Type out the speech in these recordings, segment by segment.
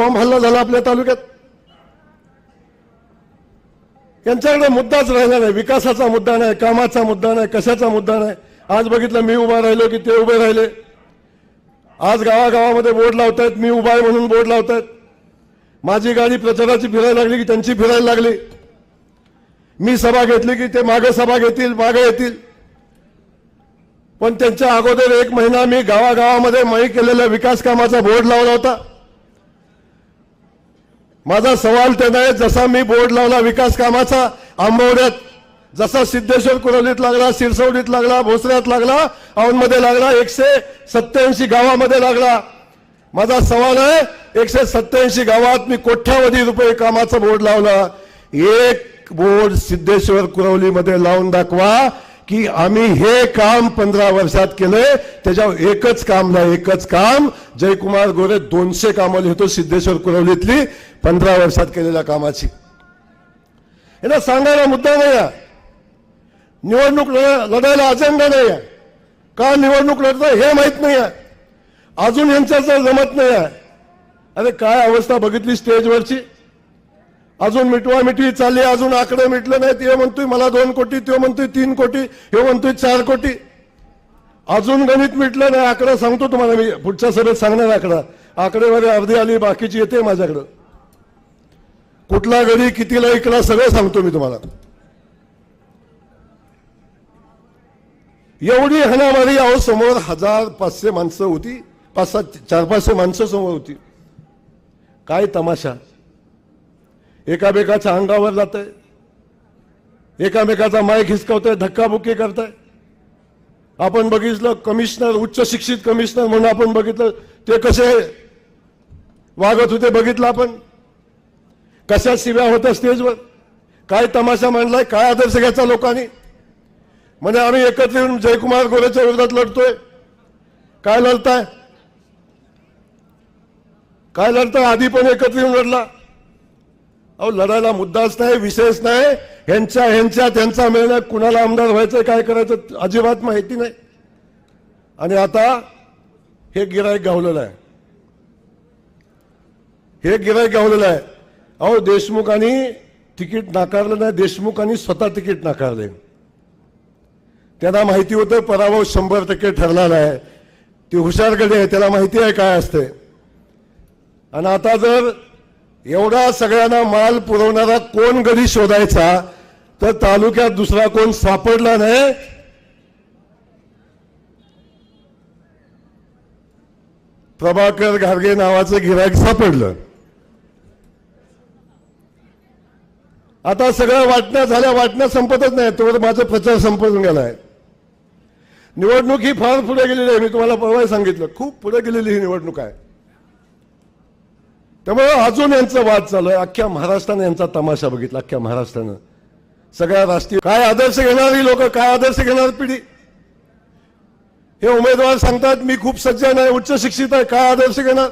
Bomb हल्ला झाला आपल्या तालुक्यात. यांच्याकडे मुद्दाच राहिला नाही. विकासाचा मुद्दा नाही कामाचा मुद्दा नाही कशाचा मुद्दा नाही. आज बघितलं मी उभा राहिलो की ते उभे राहिले. आज गावागावामध्ये बोर्ड लावतायत मी उभा आहे म्हणून बोर्ड लावतायत. माझी गाडी प्रचाराची फिरायला लागली की त्यांची फिरायला लागली. मी सभा घेतली की ते मागे सभा घेतील मागे येतील. पण त्यांच्या अगोदर एक महिना मी गावागावामध्ये मई केलेल्या विकास कामाचा बोर्ड लावला होता. माझा सवाल त्यांना आहे जसा मी बोर्ड लावला विकास कामाचा आंबवड्यात जसा सिद्धेश्वर कुरवलीत लागला सिरसवडीत लागला भोसऱ्यात लागला औंधमध्ये लागला एकशे सत्याऐंशी गावामध्ये लागला. माझा सवाल आहे एकशे सत्याऐंशी गावात मी कोट्यावधी रुपये कामाचा बोर्ड लावला. एक बोर्ड सिद्धेश्वर कुरवलीमध्ये लावून दाखवा की आम्ही हे काम पंधरा वर्षात केलंय त्याच्यावर एकच काम नाही एकच काम. जयकुमार गोरे दोनशे कामं लिहितो सिद्धेश्वर कुरवलीतली पंधरा वर्षात केलेल्या कामाची. याला सांगायला मुद्दा नाही आहे. निवडणूक लढायला अजेंडा नाही आहे. का निवडणूक लढतंय हे माहीत नाही आहे. अजून यांच्याच जमत नाही आहे. अरे काय अवस्था बघितली स्टेजवरची अजून मिटवा मिटवी चालली अजून आकडे मिटले नाहीत. हे म्हणतोय मला दोन कोटी तो म्हणतोय तीन कोटी हे म्हणतोय चार कोटी. अजून गणित मिटलं नाही आकडा सांगतो तुम्हाला मी. पुढच्या सभेत सांगणार आकडा. आकडेवारी अर्धी आली बाकीची येते माझ्याकडं. कुठला गडी कितीला ऐकला सगळं सांगतो मी तुम्हाला. एवढी हणामारी अहो समोर हजार पाचशे माणसं होती. पाच सात चार पाचशे माणसं समोर होती. काय तमाशा. एकामेकाच्या अंगावर जात आहे एकामेकाचा माय खिसकवतोय धक्काबुक्की करताय. आपण बघितलं कमिशनर उच्च शिक्षित कमिशनर म्हणून आपण बघितलं ते कसे वागत होते बघितलं आपण. कशा शिव्या होत्या स्टेजवर काय तमाशा मांडलाय काय आदर्श घ्यायचा लोकांनी. म्हणजे आम्ही एकत्र येऊन जयकुमार गोरेच्या विरोधात लढतोय. काय लढताय? काय लढताय? आधी पण एकत्र येऊन लढला. अहो लढायला मुद्दाच नाही विषयच नाही. ह्यांच्या ह्यांच्या त्यांचा मिळण्यात कुणाला आमदार व्हायचं काय करायचं अजिबात माहिती नाही. आणि आता हे गिराईक गावलेलं आहे. हे गिराईक गावलेलं आहे. अहो देशमुखांनी तिकीट नाकारलं नाही. देशमुखांनी स्वतः तिकीट नाकारले. त्यांना माहिती होतं पराभव शंभर टक्के ठरलेला आहे. ती हुशारकडे आहे त्याला माहिती आहे काय असते. आणि आता जर एवढा सगळ्यांना माल पुरवणारा कोण कधी शोधायचा? तर तालुक्यात दुसरा कोण सापडला नाही? प्रभाकर घारगे नावाचं गिरायक सापडलं. आता सगळ्या वाटण्या झाल्या वाटण्या संपतच नाही तोवर माझा प्रचार संपून गेलाय. निवडणूक ही फार पुढे गेलेली आहे. मी तुम्हाला परवा सांगितलं. खूप पुढे गेलेली ही निवडणूक आहे. त्यामुळे अजून यांचा वाद चालू आहे. अख्ख्या महाराष्ट्रानं यांचा तमाशा बघितला अख्ख्या महाराष्ट्रानं. सगळ्या राष्ट्रीय काय आदर्श घेणारी लोक काय आदर्श घेणार पिढी? हे उमेदवार सांगतात मी खूप सज्जन आहे उच्च शिक्षित आहे काय आदर्श घेणार?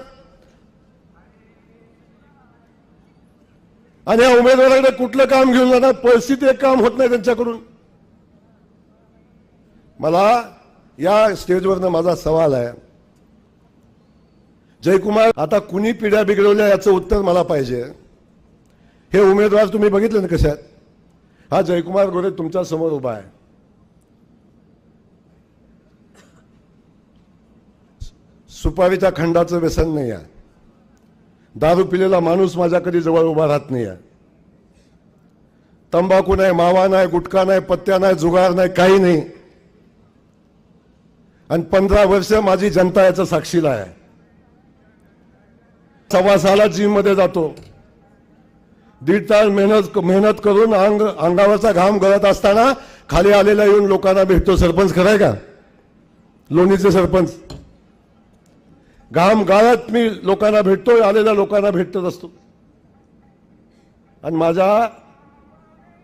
आणि या उमेदवाराकडे कुठलं काम घेऊन जाणार? परिस्थिती एक काम होत नाही त्यांच्याकडून. मला या स्टेजवरनं माझा सवाल आहे. जयकुमार आता कुणी पिढ्या बिघडवल्या याचं उत्तर मला पाहिजे. हे उमेदवार तुम्ही बघितले ना कशात? हा जयकुमार गोरे तुमच्यासमोर उभा आहे. सुपारीच्या खंडाचं व्यसन नाही आहे. दारू पिलेला माणूस माझ्या कधी जवळ उभा राहत नाही आहे. तंबाखू नाही मावा नाही गुटखा नाही पत्त्या नाही जुगार नाही काही नाही. आणि पंधरा वर्ष माझी जनता याचं साक्षीला आहे. सव्वा सहाला जिममध्ये जातो. दीड तास मेहनत मेहनत करून अंग अंगावरचा घाम गळत असताना खाली आलेला येऊन लोकांना भेटतो. सरपंच खरंय का? लोणीचे सरपंच. घाम गाळत मी लोकांना भेटतो आलेल्या लोकांना भेटत असतो. आणि माझ्या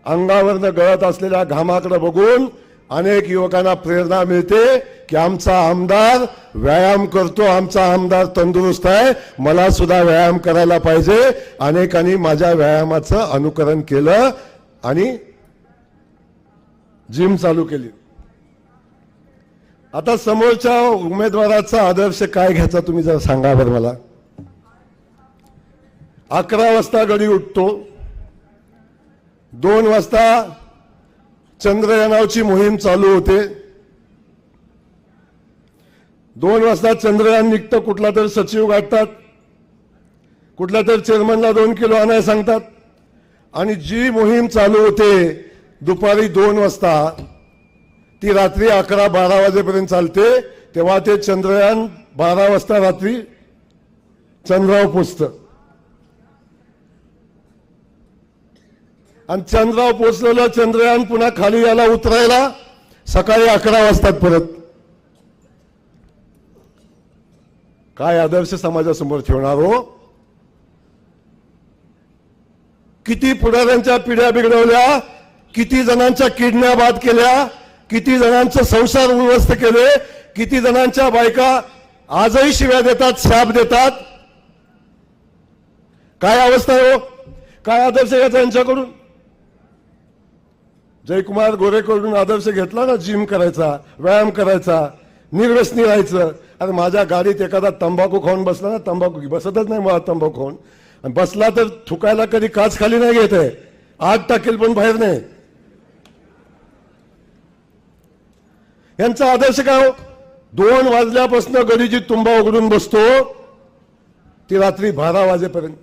अंगावरनं गळत असलेल्या घामाकडे बघून अनेक युवकांना प्रेरणा मिळते की आमचा आमदार व्यायाम करतो आमचा आमदार तंदुरुस्त आहे. मला सुद्धा व्यायाम करायला पाहिजे. अनेकांनी माझ्या व्यायामाचं अनुकरण केलं आणि जिम चालू केली. आता समोरच्या उमेदवाराचा आदर्श काय घ्यायचा तुम्ही जरा सांगा बरं मला. अकरा वाजता गडी उठतो. दोन वाजता चंद्रयानावची मोहीम चालू होते. दोन वाजता चंद्रयान निघतं कुठला तर सचिव गाठतात. कुठल्या तर चेअरमनला दोन किलो आणायला सांगतात. आणि जी मोहीम चालू होते दुपारी दोन वाजता ती रात्री अकरा बारा वाजेपर्यंत चालते. तेव्हा ते चंद्रयान बारा वाजता रात्री चंद्रावर पोचतं. आणि चंद्रावर पोचलेलं चंद्रयान पुन्हा खाली यायला उतरायला सकाळी अकरा वाजतात परत. काय आदर्श समाजासमोर ठेवणार हो? किती पुढाऱ्यांच्या पिढ्या बिघडवल्या किती जणांच्या किडण्या बाद केल्या किती जणांचं संसार उद्ध्वस्त केले किती जणांच्या बायका आजही शिव्या देतात शाप देतात. काय अवस्था हो? काय आदर्श घ्यायचा यांच्याकडून? जयकुमार गोरेकडून आदर्श घेतला ना जिम करायचा व्यायाम करायचा निर्व्यसनी राहायचं. अरे माझ्या गाडीत एखादा तंबाखू खाऊन बसला ना तंबाखू बसतच नाही मला तंबाखू खाऊन. आणि बसला तर थुकायला कधी काच खाली नाही घेत आहे. आग टाकेल पण बाहेर नाही. यांचा आदर्श काय हो? दोन वाजल्यापासून गडीची तुंबा उघडून बसतो. ती रात्री बारा वाजेपर्यंत.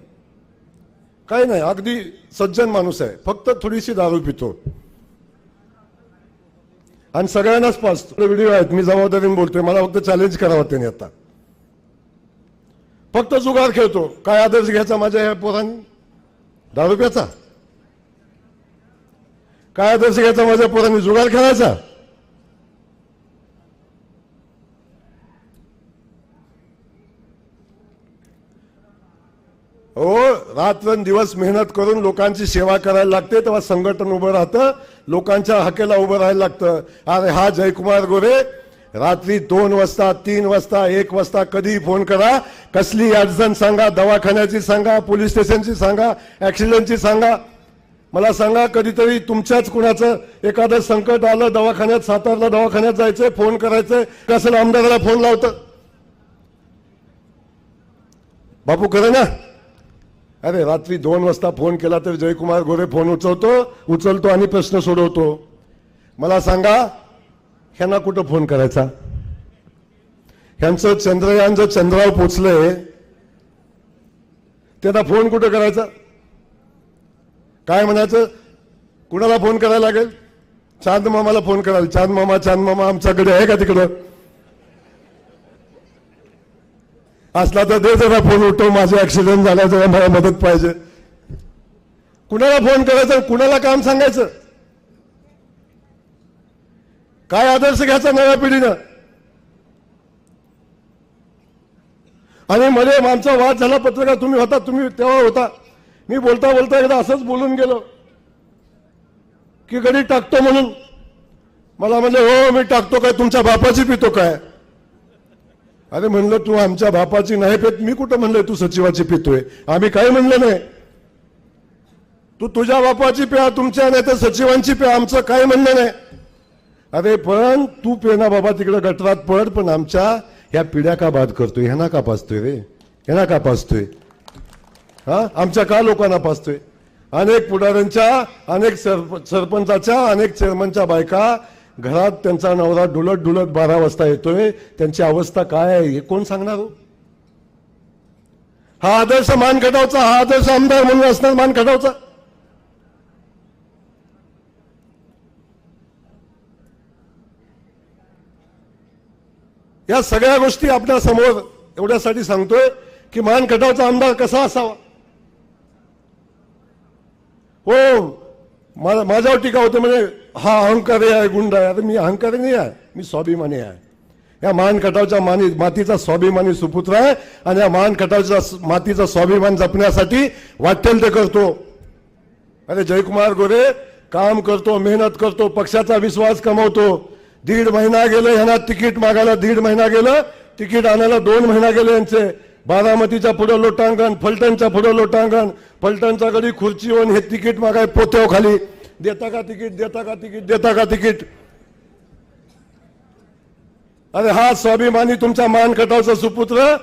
काही नाही अगदी सज्जन माणूस आहे. फक्त थोडीशी दारू पितो. आणि सगळ्यांनाच पाचतो व्हिडिओ आहेत. मी जबाबदारीने बोलतोय. मला फक्त चॅलेंज करावं त्यांनी आता. फक्त जुगार खेळतो. काय आदर्श घ्यायचा माझ्या या पोरांनी? दहा रुपयाचा? काय आदर्श घ्यायचा माझ्या पोरांनी? जुगार खेळायचा? हो रात्रंदिवस मेहनत करून लोकांची सेवा करायला लागते तेव्हा संघटन उभं राहतं. लोकांच्या हकेला उभं राहायला लागतं. अरे हा जयकुमार गोरे रात्री दोन वाजता तीन वाजता एक वाजता कधी फोन करा. कसली अडचण सांगा दवाखान्याची सांगा पोलीस स्टेशनची सांगा ॲक्सिडेंटची सांगा. मला सांगा कधीतरी तुमच्याच कुणाचं एखादं संकट आलं दवाखान्यात सातारला दवाखान्यात जायचंय फोन करायचंय. कसं आमदाराला फोन लावतं? बापू खरं ना? अरे रात्री दोन वाजता फोन केला तर जयकुमार गोरे फोन उचलतो उचलतो आणि प्रश्न सोडवतो. मला सांगा ह्यांना कुठं फोन करायचा? ह्यांचं चंद्रयान जर चंद्रावर पोचलंय त्यांना फोन कुठं करायचा? काय म्हणायचं? कुणाला फोन करायला लागेल? चांद मामाला फोन करायला चांद मामा चांद मामा आमच्याकडे आहे का तिकडं? असला तर दे जरा फोन उठव माझा ऍक्सिडेंट झाला जरा मला मदत पाहिजे. कुणाला फोन करायचं कुणाला काम सांगायचं? काय आदर्श घ्यायचा नव्या पिढीनं? आणि मध्ये आमचा वाद झाला पत्रकार तुम्ही होता तुम्ही तेव्हा होता. मी बोलता बोलता एकदा असंच बोलून गेलो की गडी टाकतो म्हणून. मला म्हणजे हो मी टाकतो काय तुमच्या बापाची पितो काय? अरे म्हणलं तू आमच्या बापाची नाही पेत मी कुठं म्हणलंय तू सचिवाची पितोय? आम्ही काय म्हणलं नाही. तू तुझ्या बापाची प्या तुमच्या नाही तर सचिवांची प्या आमचं काय म्हणणं नाही. अरे पण तू पेना बाबा तिकडे गटरात पड पण आमच्या ह्या पिढ्या का बाद करतोय? ह्यांना का पाचतोय रे? ह्यांना का पाचतोय हा? आमच्या का लोकांना पाचतोय अनेक पुढाऱ्यांच्या अनेक सरप सरपंचाच्या अनेक चेअरमनच्या बायका घरात त्यांचा नवरा डुलत डुलत बारा वाजता येतोय त्यांची अवस्था काय आहे हे कोण सांगणार हो? हा आदर्श मान खटावचा हा आदर्श आमदार म्हणून असणार मान खटावचा या सगळ्या गोष्टी आपल्यासमोर एवढ्यासाठी सांगतोय की मान खटावचा आमदार कसा असावा? हो माझ्यावर टीका होते म्हणजे हा अहंकारी आहे गुंड आहे. आता मी अहंकारी नाही आहे मी स्वाभिमानी आहे. या मानखटावच्या मानी मातीचा स्वाभिमानी सुपुत्र आहे आणि या मानखटावच्या मातीचा स्वाभिमान जपण्यासाठी वाटेल ते करतो. अरे जयकुमार गोरे काम करतो मेहनत करतो पक्षाचा विश्वास कमवतो. दीड महिना गेलं ह्यांना तिकीट मागायला दीड महिना गेलं तिकीट आणायला दोन महिना गेले यांचे. बारामतीच्या पुढं लोटांगण फलटणच्या पुढं लोटांगण फलटणच्या गडी खुर्चीवर हे तिकीट मागाय पोत्याव खाली. देता का तिकीट देता का तिकीट देता का तिकीट? अरे हा स्वाभिमानी तुमचा मान कटावचा सुपुत्र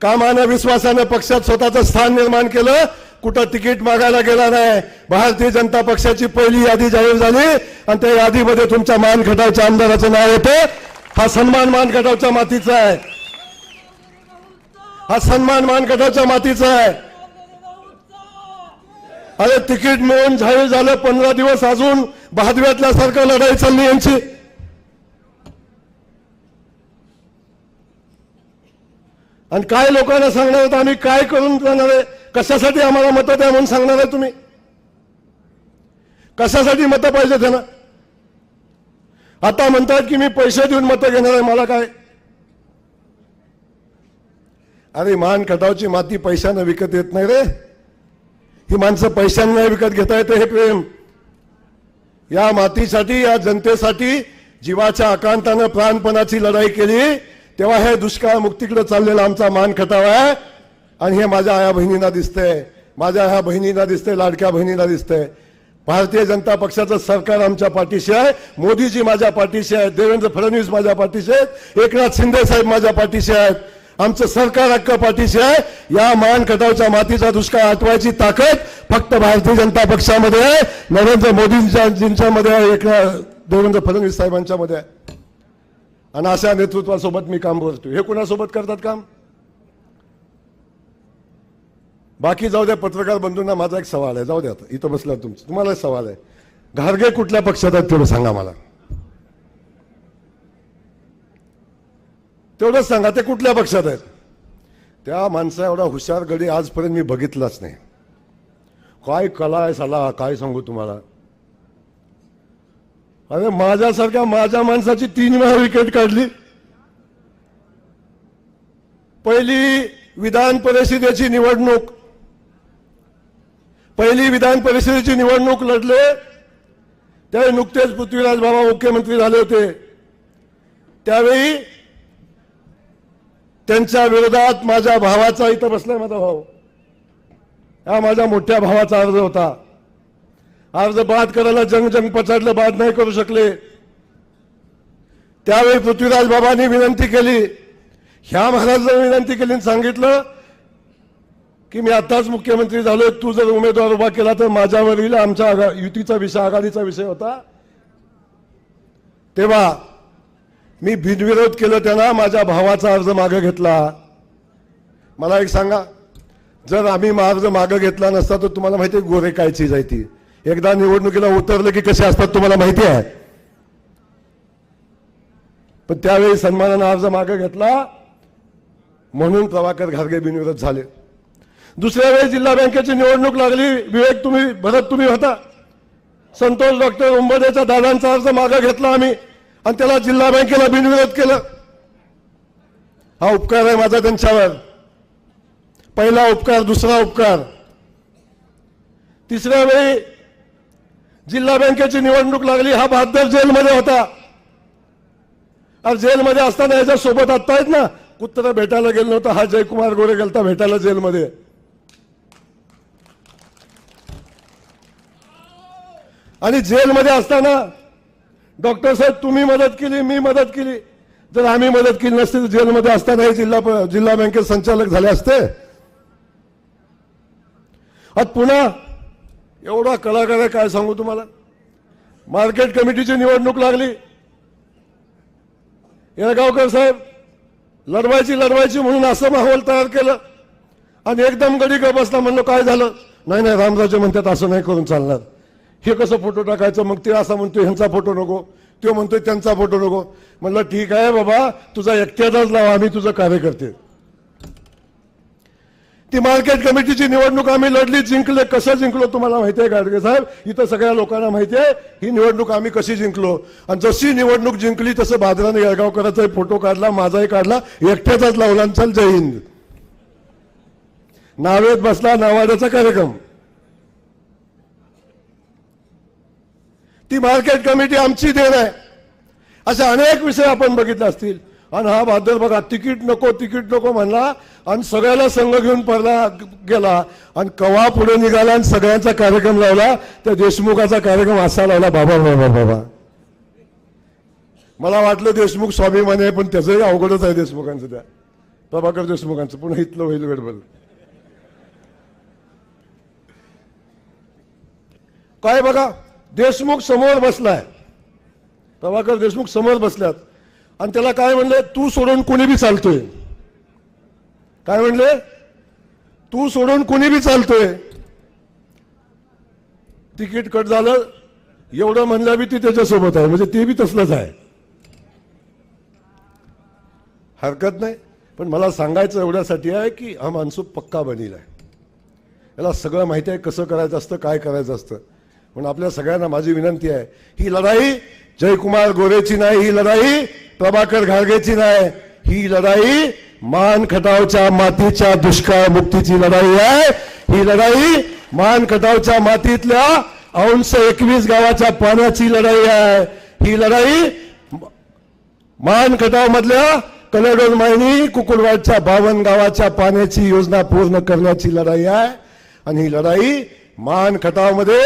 कामानं विश्वासानं पक्षात स्वतःचं स्थान निर्माण केलं कुठं तिकीट मागायला गेला नाही. भारतीय जनता पक्षाची पहिली यादी जाहीर झाली आणि त्या यादीमध्ये तुमच्या मान खटावच्या आमदाराचं नाव येतं. हा सन्मान मान खटावच्या मातीचा आहे. हा सन्मान मान खटावच्या मातीचा आहे. अरे तिकीट मिळून जाहीर झालं पंधरा दिवस अजून बहादव्यातल्यासारखं लढाई चालली यांची. आणि काय लोकांना सांगणार आहेत आम्ही काय करून जाणार आहे? कशासाठी आम्हाला मतं द्या म्हणून सांगणार आहे तुम्ही? कशासाठी मतं पाहिजे त्यांना आता म्हणतात की मी पैसे देऊन मतं घेणार आहे मला काय? अरे मान खटावची माती पैशानं विकत येत नाही रे. ही माणसं पैशांना विकत घेता येते हे प्रेम. या मातीसाठी या जनतेसाठी जीवाच्या आकांतानं प्राणपणाची लढाई केली तेव्हा हे दुष्काळ मुक्तीकडे चाललेला आमचा मान खटाव आहे. आणि हे माझ्या आया बहिणींना दिसतंय. माझ्या ह्या बहिणींना दिसतंय लाडक्या बहिणींना दिसतंय. भारतीय जनता पक्षाचं सरकार आमच्या पाठीशी आहे. मोदीजी माझ्या पाठीशी आहेत. देवेंद्र फडणवीस माझ्या पाठीशी आहेत. एकनाथ शिंदे साहेब माझ्या पाठीशी आहेत. आमचं सरकार हक्क पाठीशी आहे. या मानखटावच्या मातीचा दुष्काळ आटवायची ताकद फक्त भारतीय जनता पक्षामध्ये आहे. नरेंद्र मोदींच्या मध्ये आहे एकनाथ देवेंद्र फडणवीस साहेबांच्या मध्ये आहे. आणि अशा नेतृत्वासोबत मी काम करतो हे कुणासोबत करतात काम? बाकी जाऊ द्या पत्रकार बंधूंना माझा एक सवाल आहे. जाऊ द्या आता. इथं बसला तुमचं तुम्हाला एक सवाल आहे. घारगे कुठल्या पक्षात आहेत तेवढं सांगा मला. तेवढंच सांगा ते कुठल्या पक्षात आहेत? त्या माणसा एवढा हुशार गडी आजपर्यंत मी बघितलाच नाही. काय कला आहे साला काय सांगू तुम्हाला? अरे माझ्यासारख्या माझ्या माणसाची तीन वेळा विकेट काढली. पहिली विधान परिषदेची निवडणूक. पहिली विधान परिषदेची निवडणूक लढले. त्यावेळी नुकतेच पृथ्वीराज बाबा मुख्यमंत्री झाले होते. त्यावेळी त्यांच्या विरोधात माझ्या भावाचा इथं बसलाय माझा भाऊ. हा माझ्या मोठ्या भावाचा अर्ज होता. अर्ज बाद करायला जंग जंग पचाडलं बाद नाही करू शकले. त्यावेळी पृथ्वीराज बाबांनी विनंती केली. ह्या महाराजांनी विनंती केली आणि सांगितलं की मी आताच मुख्यमंत्री झालोय तू जर उमेदवार उभा केला तर माझ्यावरील आमच्या युतीचा विषय आघाडीचा विषय होता. तेव्हा मी बिनविरोध केलं त्यांना माझ्या भावाचा अर्ज मागं घेतला. मला एक सांगा जर आम्ही अर्ज मागं घेतला नसता तर तुम्हाला माहिती आहे गोरे काय चीज आहे ती. एकदा निवडणुकीला उतरलं की कसे असतात तुम्हाला माहिती आहे? पण त्यावेळी सन्मानानं अर्ज मागं घेतला म्हणून प्रभाकर घारगे बिनविरोध झाले. दुसऱ्या वेळी जिल्हा बँकेची निवडणूक लागली विवेक तुम्ही भरत तुम्ही होता. संतोष डॉक्टर उंबदेच्या दादांचा अर्ज मागं घेतला आम्ही. आणि त्याला जिल्हा बँकेला बिनविरोध केलं. हा उपकार आहे माझा त्यांच्यावर. पहिला उपकार दुसरा उपकार. तिसऱ्या वेळी जिल्हा बँकेची निवडणूक लागली हा बहादर जेलमध्ये होता. अरे जेलमध्ये असताना याच्या सोबत आत्ता आहेत ना? कुत्र भेटायला गेलं नव्हतं हा जयकुमार गोरे गेलता भेटायला जेलमध्ये. आणि जेलमध्ये असताना डॉक्टर साहेब तुम्ही मदत केली मी मदत केली. जर आम्ही मदत केली नसती तर जेलमध्ये असतानाही जिल्हा जिल्हा बँकेत संचालक झाले असते. आज पुन्हा एवढा कलाकार आहे काय सांगू तुम्हाला? मार्केट कमिटीची निवडणूक लागली. येळगावकर साहेब लढवायची लढवायची म्हणून असं माहोल तयार केलं. आणि एकदम गडी का बसला म्हणलं काय झालं? नाही नाही रामराजे म्हणतात असं नाही करून चालणार. हे कसं फोटो टाकायचं? मग ते असं म्हणतोय ह्यांचा फोटो नको. तो म्हणतोय त्यांचा फोटो नको. म्हणलं ठीक आहे बाबा तुझा एकट्याचाच लावा आम्ही तुझं कार्य करते. ती मार्केट कमिटीची निवडणूक आम्ही लढली जिंकले. कसं जिंकलो तुम्हाला माहिती आहे गाडगे साहेब? इथं सगळ्या लोकांना माहिती आहे ही निवडणूक आम्ही कशी जिंकलो? आणि जशी निवडणूक जिंकली तसं बादराने येळगावकरांचाही फोटो काढला माझाही काढला. एकट्याचाच लावला चल जय हिंद. नावेत बसला नावाड्याचा कार्यक्रम. ती मार्केट कमिटी आमची देण आहे. असे अनेक विषय आपण बघितले असतील. आणि हा बहादर बघा तिकीट नको तिकीट नको म्हणला आणि सगळ्याला संघ घेऊन पडला गेला आणि कवा पुढे निघाला आणि सगळ्यांचा कार्यक्रम लावला त्या देशमुखाचा कार्यक्रम असा लावला बाबा बाबा बाबा. मला वाटलं देशमुख स्वाभिमानी आहे पण त्याचंही अवघडच आहे देशमुखांचं त्या. प्रभाकर देशमुखांचं पुन्हा इथलं होईल गडबड. काय बघा? देशमुख समोर बसलाय. प्रभाकर देशमुख समोर बसल्यात. आणि त्याला काय म्हणले? तू सोडून कोणी बी चालतोय. काय म्हणले? तू सोडून कोणी बी चालतोय. तिकीट कट झालं. एवढं म्हणल्या बी ती त्याच्यासोबत आहे. म्हणजे ते बी तसलंच आहे. हरकत नाही. पण मला सांगायचं एवढ्यासाठी आहे की हा माणसूक पक्का बनील आहे. याला सगळं माहिती आहे कसं करायचं असतं काय करायचं असतं. म्हणून आपल्या सगळ्यांना माझी विनंती आहे ही लढाई जयकुमार गोरेची नाही ही लढाई प्रभाकर घारगेची नाही ही लढाई मान खटावच्या मातीच्या दुष्काळ मुक्तीची लढाई आहे. ही लढाई मान खटावच्या मातीतल्या अंश एकवीस गावाच्या पाण्याची लढाई आहे. ही लढाई मान खटाव मधल्या कलडोन मायनी कुकुलवाडच्या बावन गावाच्या पाण्याची योजना पूर्ण करण्याची लढाई आहे. आणि ही लढाई मान खटावमध्ये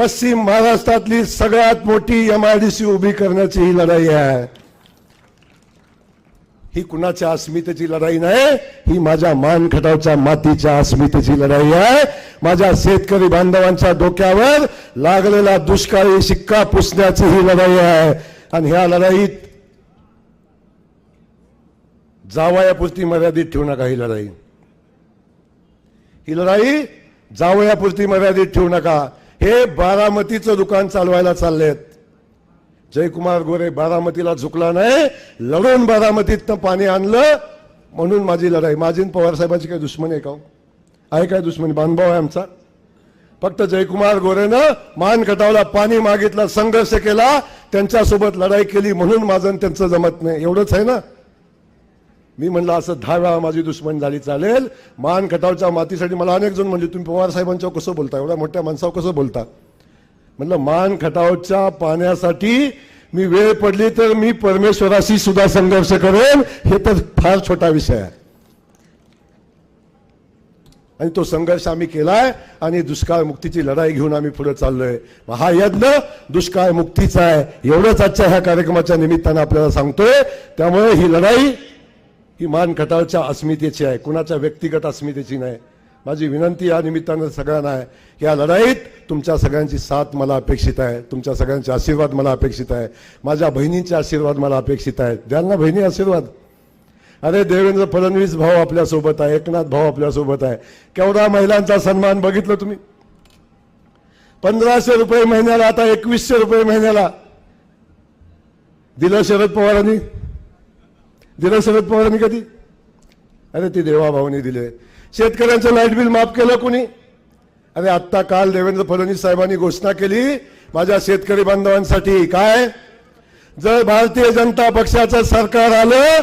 पश्चिम महाराष्ट्रातली सगळ्यात मोठी एम आय डी सी उभी करण्याची ही लढाई आहे. ही कुणाच्या अस्मितेची लढाई नाही ही माझ्या मानखटावच्या मातीच्या अस्मितेची लढाई आहे. माझ्या शेतकरी बांधवांच्या डोक्यावर लागलेला दुष्काळी शिक्का पुसण्याची ही लढाई आहे. आणि ह्या लढाईत जावयापुरती मर्यादित ठेवू नका ही लढाई. ही लढाई जावयापुरती मर्यादित ठेवू नका. हे बारामतीचं दुकान चालवायला चाललेत. जयकुमार गोरे बारामतीला झुकला नाही लढून बारामतीतनं पाणी आणलं म्हणून माझी लढाई. माझी पवारसाहेबांची काही दुश्मनी आहे का हो? आहे काय दुश्मनी? बांधभाव आहे आमचा. फक्त जयकुमार गोरेनं मान कटावला पाणी मागितलं संघर्ष केला त्यांच्यासोबत लढाई केली म्हणून माझं त्यांचं जमत नाही. एवढंच आहे ना? मी म्हणलं असं दहा वेळा माझी दुश्मन झाली चालेल. मान खटावच्या मातीसाठी मला अनेक जण म्हणजे तुम्ही पवार साहेबांच्यावर कसं बोलता? एवढ्या मोठ्या माणसावर कसं बोलता? म्हणलं मान खटावच्या पाण्यासाठी मी वेळ पडली तर मी परमेश्वराशी सुद्धा संघर्ष करेन. हे तर फार छोटा विषय आहे. आणि तो संघर्ष आम्ही केलाय आणि दुष्काळ मुक्तीची लढाई घेऊन आम्ही पुढे चाललोय. हा यज्ञ दुष्काळ मुक्तीचा आहे. एवढंच आजच्या ह्या कार्यक्रमाच्या निमित्तानं आपल्याला सांगतोय. त्यामुळे ही लढाई ही मान खटाळच्या अस्मितेची आहे. कुणाच्या व्यक्तिगत अस्मितेची नाही. माझी विनंती या निमित्तानं सगळ्यांना आहे की या लढाईत तुमच्या सगळ्यांची साथ मला अपेक्षित आहे. तुमच्या सगळ्यांचे आशीर्वाद मला अपेक्षित आहे. माझ्या बहिणींचे आशीर्वाद मला अपेक्षित आहेत. द्यांना बहिणी आशीर्वाद. अरे देवेंद्र फडणवीस भाऊ आपल्यासोबत आहे. एकनाथ भाऊ आपल्यासोबत आहे. केवढा महिलांचा सन्मान बघितलं तुम्ही? पंधराशे रुपये महिन्याला आता एकवीसशे रुपये महिन्याला दिलं शरद पवारांनी. दिला शरद पवारांनी कधी? अरे ते देवाभाऊनी दिले. शेतकऱ्यांचं लाइट बिल माफ केलं कोणी? अरे आत्ता काल देवेंद्र फडणवीस साहेबांनी घोषणा केली माझ्या शेतकरी बांधवांसाठी. काय? जर भारतीय जनता पक्षाचं सरकार आलं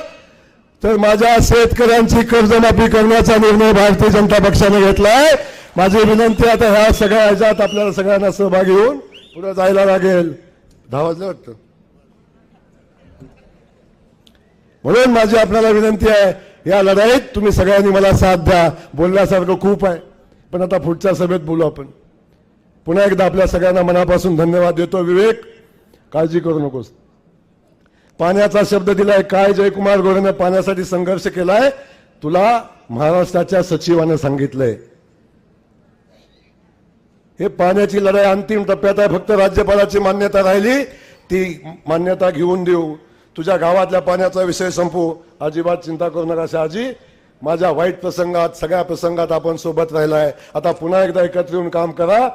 तर माझ्या शेतकऱ्यांची कर्जमाफी करण्याचा निर्णय भारतीय जनता पक्षाने घेतलाय. माझी विनंती आता ह्या सगळ्या ह्याच्यात आपल्याला सगळ्यांना सहभागी होऊन पुढे जायला लागेल. दहा वाजलं वाटतं. म्हणून माझी आपल्याला विनंती आहे या लढाईत तुम्ही सगळ्यांनी मला साथ द्या. बोलण्यासारखं खूप आहे. पण आता पुढच्या सभेत बोलू आपण. पुन्हा एकदा आपल्या सगळ्यांना मनापासून धन्यवाद देतो. विवेक काळजी करू नकोस. पाण्याचा शब्द दिलाय काय जयकुमार गोरेने पाण्यासाठी संघर्ष केलाय? तुला महाराष्ट्राच्या सचिवानं सांगितलंय. हे पाण्याची लढाई अंतिम टप्प्यात आहे. फक्त राज्यपालाची मान्यता राहिली. ती मान्यता घेऊन देऊ. तुझ्या गावातल्या पाण्याचा विषय संपू. अजिबात चिंता करू नका शहाजी. माझ्या वाईट प्रसंगात सगळ्या प्रसंगात आपण सोबत राहिलाय. आता पुन्हा एकदा एकत्र येऊन काम करा.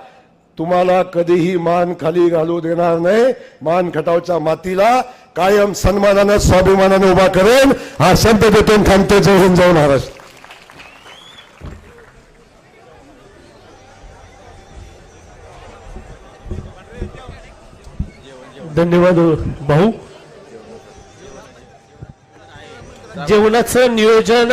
तुम्हाला कधीही मान खाली घालू देणार नाही. मान खटावच्या मातीला कायम सन्मानानं स्वाभिमानानं उभा करेन. हा शब्द देतो थांबते जय हिंद जय महाराष्ट्र. धन्यवाद भाऊ. जेवणाचं नियोजन